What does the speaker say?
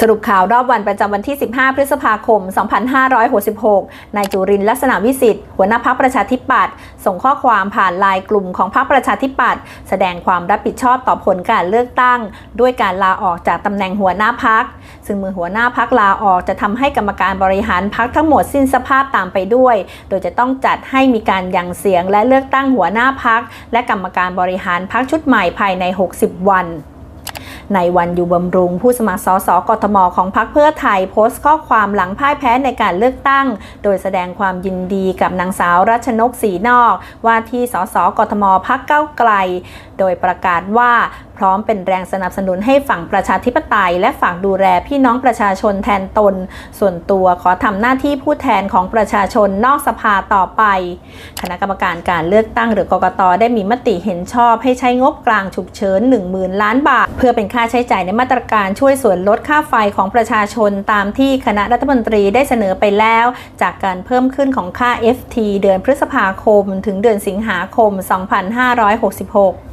สรุปข่าวรอบวันประจำวันที่ 15 พฤษภาคม 2566 นายจุรินลักษณะวิสิทธิ์หัวหน้าพักประชาธิปัตย์ส่งข้อความผ่านไลน์กลุ่มของพักประชาธิปัตย์แสดงความรับผิดชอบต่อผลการเลือกตั้ง ด้วยการลาออกจากตำแหน่งหัวหน้าพัก ซึ่งมือหัวหน้าพักลาออกจะทำให้กรรมการบริหารพักทั้งหมดสิ้นสภาพตามไปด้วย โดยจะต้องจัดให้มีการยังเสียงและเลือกตั้งหัวหน้าพักและกรรมการบริหารพักชุดใหม่ภายใน 60 วัน ในวันอยู่บำรุงผู้สมัครสสกทมของพรรคเพื่อไทยโพสต์ข้อความหลังพ่ายแพ้ในการเลือกตั้ง โดยแสดงความยินดีกับนางสาวรัชนกศรีนอก ว่าที่สสกทมพักเก้าไกล โดยประกาศว่า พร้อมเป็นแรงสนับสนุนให้ฝั่งประชาธิปไตย และฝั่งดูแลพี่น้องประชาชนแทนตน ส่วนตัวขอทำหน้าที่ผู้แทนของประชาชนนอกสภาต่อไป คณะกรรมการการเลือกตั้งหรือกกตได้มีมติเห็นชอบให้ใช้งบกลางฉุกเฉิน10,000 ล้านบาท เพื่อเป็นค่าใช้จ่ายในมาตรการช่วยส่วนลดค่าไฟของประชาชนตามที่คณะรัฐมนตรีได้เสนอไปแล้ว จากการเพิ่มขึ้นของค่า FT เดือนพฤษภาคม ถึงเดือนสิงหาคม 2566